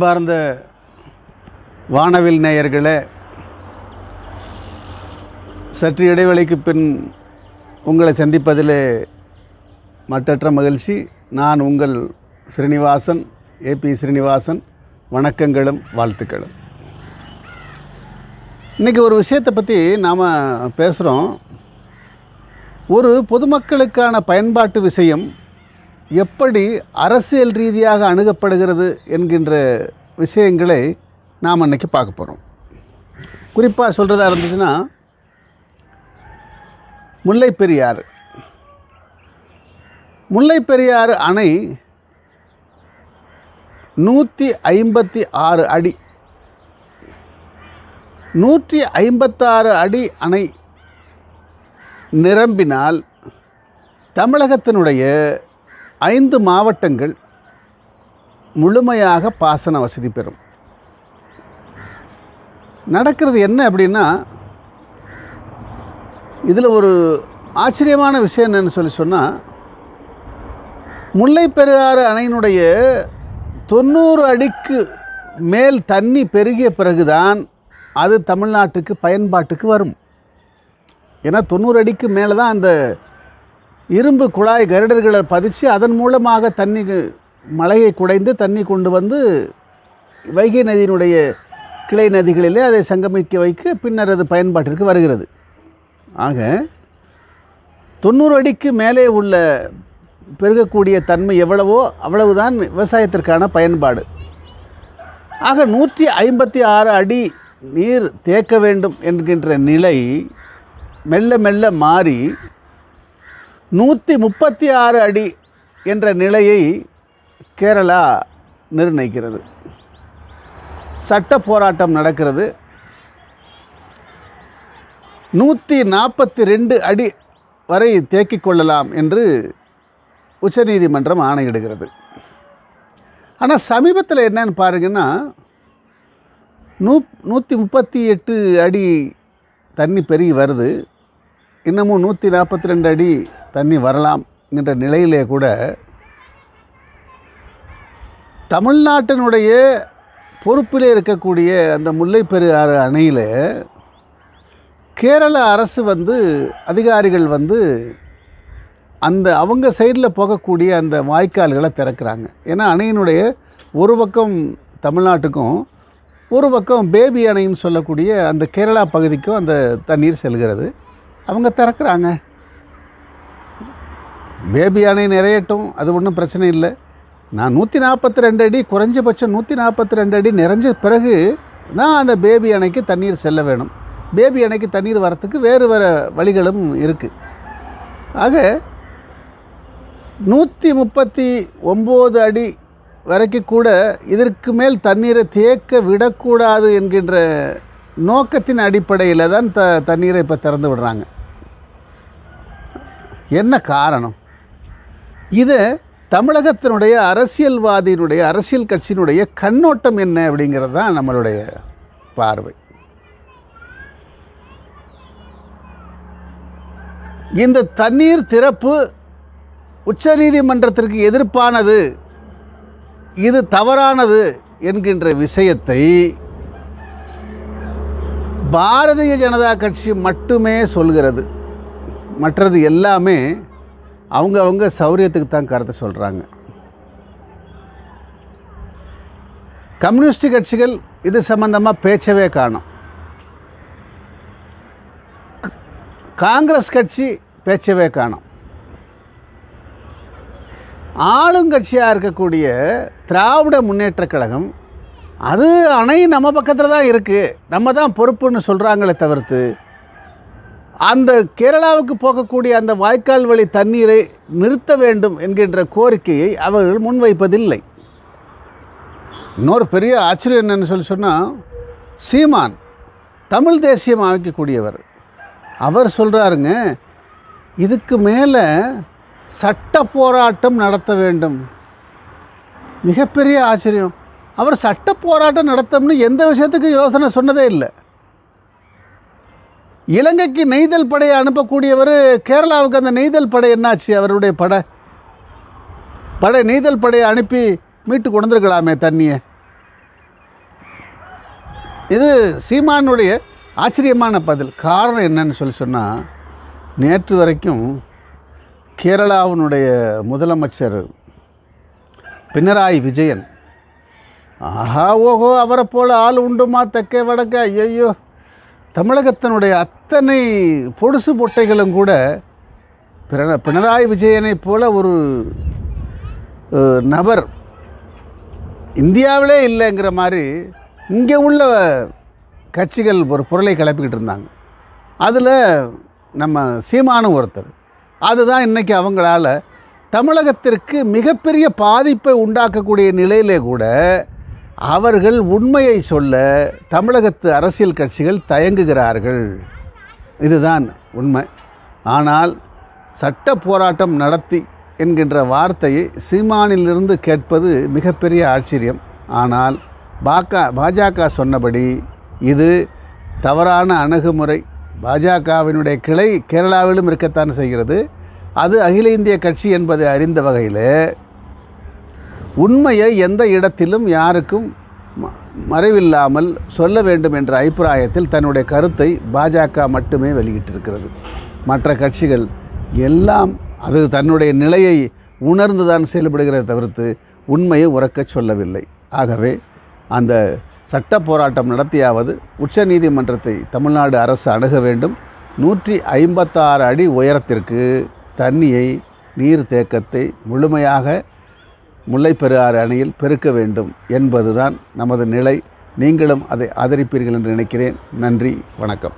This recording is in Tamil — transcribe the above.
அன்பார்ந்த வானவில் நேயர்களே சற்று இடைவெளிக்கு பின் உங்களை சந்திப்பதிலே மற்றற்ற மகிழ்ச்சி. நான் உங்கள் ஸ்ரீனிவாசன் ஏபி ஸ்ரீனிவாசன். வணக்கங்களும் வாழ்த்துக்களும். இன்றைக்கி ஒரு விஷயத்தை பற்றி நாம் பேசுகிறோம் ஒரு பொதுமக்களுக்கான பயன்பாட்டு விஷயம் எப்படி அரசியல் ரீதியாக அணுகப்படுகிறது என்கின்ற விஷயங்களை நாம் அன்றைக்கி பார்க்க போகிறோம் குறிப்பாக சொல்கிறதா இருந்துச்சுன்னா முல்லை பெரியார் முல்லை பெரியாறு அணை நூற்றி ஐம்பத்தி ஆறு அடி. நூற்றி ஐம்பத்தாறு அடி அணை நிரம்பினால் தமிழகத்தினுடைய ஐந்து மாவட்டங்கள் முழுமையாக பாசன வசதி பெறும். நடக்கிறது என்ன அப்படின்னா இதில் ஒரு ஆச்சரியமான விஷயம் என்னன்னு சொல்லி சொன்னால் முல்லைப்பெருகாறு அணையினுடைய தொண்ணூறு அடிக்கு மேல் தண்ணி பெருகிய பிறகுதான் அது தமிழ்நாட்டுக்கு பயன்பாட்டுக்கு வரும். ஏன்னா தொண்ணூறு அடிக்கு மேலே தான் அந்த இரும்பு குழாய் கருடர்களை பதிச்சு அதன் மூலமாக தண்ணி மழையை குடைந்து தண்ணி கொண்டு வந்து வைகை நதியினுடைய கிளை நதிகளிலே அதை சங்கமிக்க வைக்க பின்னர் அது பயன்பாட்டிற்கு வருகிறது. ஆக தொண்ணூறு அடிக்கு மேலே உள்ள பெருகக்கூடிய தன்மை எவ்வளவோ அவ்வளவுதான் விவசாயத்திற்கான பயன்பாடு. ஆக நூற்றி ஐம்பத்தி ஆறு அடி நீர் தேக்க வேண்டும் என்கின்ற நிலை மெல்ல மெல்ல மாறி நூற்றி முப்பத்தி ஆறு அடி என்ற நிலையை கேரளா நிர்ணயிக்கிறது. சட்ட போராட்டம் நடக்கிறது. நூற்றி நாற்பத்தி ரெண்டு அடி வரை தேக்கிக் கொள்ளலாம் என்று உச்சநீதிமன்றம் ஆணையிடுகிறது. ஆனால் சமீபத்தில் என்னன்னு பாருங்கன்னா நூ நூற்றி முப்பத்தி எட்டு அடி தண்ணி பெருகி வருது. இன்னமும் நூற்றி நாற்பத்தி ரெண்டு அடி தண்ணி வரலாம் என்ற நிலையிலே கூட தமிழ்நாட்டினுடைய பொறுப்பிலே இருக்கக்கூடிய அந்த முல்லைப்பெரியாறு அணையில் கேரள அரசு வந்து அதிகாரிகள் வந்து அந்த அவங்க சைடில் போகக்கூடிய அந்த வாய்க்கால்களை திறக்கிறாங்க. ஏன்னா அணையினுடைய ஒரு பக்கம் தமிழ்நாட்டுக்கும் ஒரு பக்கம் பேபி அணைன்னு சொல்லக்கூடிய அந்த கேரளா பகுதிக்கும் அந்த தண்ணீர் செல்கிறது. அவங்க திறக்கிறாங்க. பேபி அணை நிறையட்டும் அது ஒன்றும் பிரச்சனை இல்லை. நான் நூற்றி நாற்பத்தி ரெண்டு அடி குறைஞ்சபட்சம் நூற்றி நாற்பத்தி ரெண்டு அடி நிறைஞ்ச பிறகு தான் அந்த பேபி அணைக்கு தண்ணீர் செல்ல வேணும். பேபி அணைக்கு தண்ணீர் வரத்துக்கு வேறு வேறு வழிகளும் இருக்குது ஆக நூற்றி முப்பத்தி ஒம்பது அடி வரைக்கும் கூட இதற்கு மேல் தண்ணீரை தேக்க விடக்கூடாது என்கின்ற நோக்கத்தின் அடிப்படையில் தான் த தண்ணீரை இப்போ திறந்து விடுறாங்க. என்ன காரணம்? இது தமிழகத்தினுடைய அரசியல்வாதியினுடைய அரசியல் கட்சியினுடைய கண்ணோட்டம் என்ன அப்படிங்கிறது தான் நம்மளுடைய பார்வை. இந்த தண்ணீர் திறப்பு உச்சநீதிமன்றத்திற்கு எதிர்ப்பானது இது தவறானது என்கின்ற விஷயத்தை பாரதிய ஜனதா கட்சி மட்டுமே சொல்கிறது. மற்றது எல்லாமே அவங்க அவங்க சௌரியத்துக்கு தான் கருத்தை சொல்கிறாங்க கம்யூனிஸ்ட் கட்சிகள் இது சம்பந்தமாக பேச்சவே காணும். காங்கிரஸ் கட்சி பேச்சவே காணும். ஆளுங்கட்சியாக இருக்கக்கூடிய திராவிட முன்னேற்றக் கழகம் அது அணை நம்ம பக்கத்தில் தான் இருக்குது நம்ம தான் பொறுப்புன்னு சொல்கிறாங்களே தவிர்த்து அந்த கேரளாவுக்கு போகக்கூடிய அந்த வாய்க்கால் வழி தண்ணீரை நிறுத்த வேண்டும் என்கின்ற கோரிக்கையை அவர்கள் முன்வைப்பதில்லை. இன்னொரு பெரிய ஆச்சரியம் என்னென்னு சொல்லி சொன்னால் சீமான் தமிழ் தேசியம் அமைக்கக்கூடியவர். அவர் சொல்கிறாருங்க இதுக்கு மேலே சட்ட போராட்டம் நடத்த வேண்டும். மிகப்பெரிய ஆச்சரியம். அவர் சட்ட போராட்டம் நடத்தம்னு எந்த விஷயத்துக்கு யோசனை சொன்னதே இல்லை. இலங்கைக்கு நெய்தல் படையை அனுப்பக்கூடியவர் கேரளாவுக்கு அந்த நெய்தல் படை என்னாச்சு? அவருடைய படை. படை நெய்தல் படையை அனுப்பி மீட்டு கொண்டிருக்கலாமே தண்ணியை. இது சீமானுடைய ஆச்சரியமான பதில். காரணம் என்னன்னு சொல்லி சொன்னால் நேற்று வரைக்கும் கேரளாவினுடைய முதலமைச்சர் பினராயி விஜயன் ஆஹா ஓஹோ அவரை போல் ஆள் உண்டுமா தெக்கே வடக்க? ஐயோ தமிழகத்தினுடைய அத்தனை பொடுசு பொட்டைகளும் கூட பிற பினராயி விஜயனைப் போல ஒரு நபர் இந்தியாவிலே இல்லைங்கிற மாதிரி இங்கே உள்ள கட்சிகள் ஒரு பொருளை கிளப்பிக்கிட்டு இருந்தாங்க. அதில் நம்ம சீமானும் ஒருத்தர். அதுதான் இன்றைக்கி அவங்களால தமிழகத்திற்கு மிகப்பெரிய பாதிப்பை உண்டாக்கக்கூடிய நிலையிலே கூட அவர்கள் உண்மையை சொல்ல தமிழகத்து அரசியல் கட்சிகள் தயங்குகிறார்கள். இதுதான் உண்மை. ஆனால் சட்ட போராட்டம் நடத்தி என்கின்ற வார்த்தையை சீமானிலிருந்து கேட்பது மிகப்பெரிய ஆச்சரியம். ஆனால் பாக்க பாஜக சொன்னபடி இது தவறான அணுகுமுறை. பாஜகவினுடைய கிளை கேரளாவிலும் இருக்கத்தான் செய்கிறது. அது அகில இந்திய கட்சி என்பதை அறிந்த வகையில் உண்மையை எந்த இடத்திலும் யாருக்கும் ம- மறைவில்லாமல் சொல்ல வேண்டும் என்ற அபிப்பிராயத்தில் தன்னுடைய கருத்தை பாஜக மட்டுமே வெளியிட்டிருக்கிறது. மற்ற கட்சிகள் எல்லாம் அது தன்னுடைய நிலையை உணர்ந்துதான் செயல்படுகிறதை தவிர்த்து உண்மையை உறக்கச் சொல்லவில்லை. ஆகவே அந்த சட்ட போராட்டம் நடத்தியாவது உச்சநீதிமன்றத்தை தமிழ்நாடு அரசு அணுக வேண்டும். நூற்றி ஐம்பத்தாறு அடி உயரத்திற்கு தண்ணியை நீர் தேக்கத்தை முழுமையாக முல்லைப்பெரியாறு அணையில் பெருக்க வேண்டும் என்பதுதான் நமது நிலை. நீங்களும் அதை ஆதரிப்பீர்கள் என்று நினைக்கிறேன். நன்றி வணக்கம்.